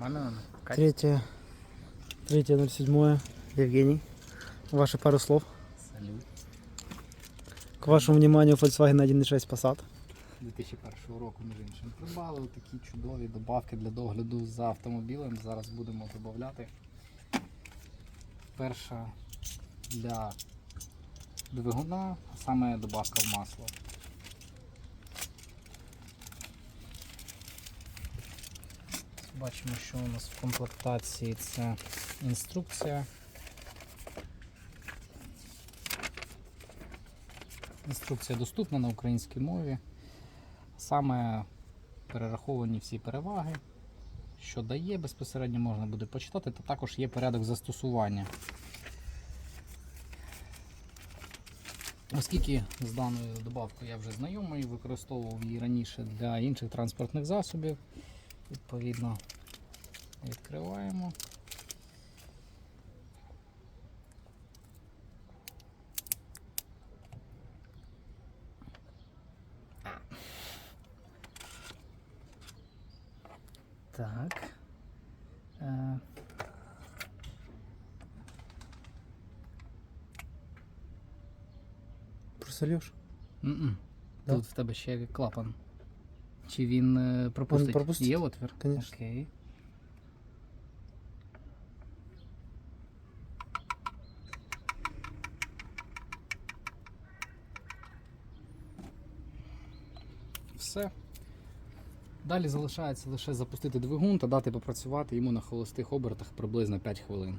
мене Катя. Третье, третье 07 Евгений. Ваши пару слов. Салют. К вашему вниманию Volkswagen 1.6 Passat. 2001 року, між іншим. Придбали такі чудові добавки для догляду за автомобілем. Зараз будемо додати. Перша для двигуна, а саме добавка в масло. Бачимо, що у нас в комплектації це інструкція. Інструкція доступна на українській мові. Саме перераховані всі переваги, що дає, безпосередньо можна буде почитати, та також є порядок застосування. Оскільки з даною добавкою я вже знайомий, використовував її раніше для інших транспортних засобів, відповідно відкриваємо. Так. Е, Просто Леш. Да? Тут в тебе ще клапан. Чи він е, пропустить? пропустить? Є отвір? Конечно. Окей. Все. Далі залишається лише запустити двигун та дати попрацювати йому на холостих обертах приблизно 5 хвилин.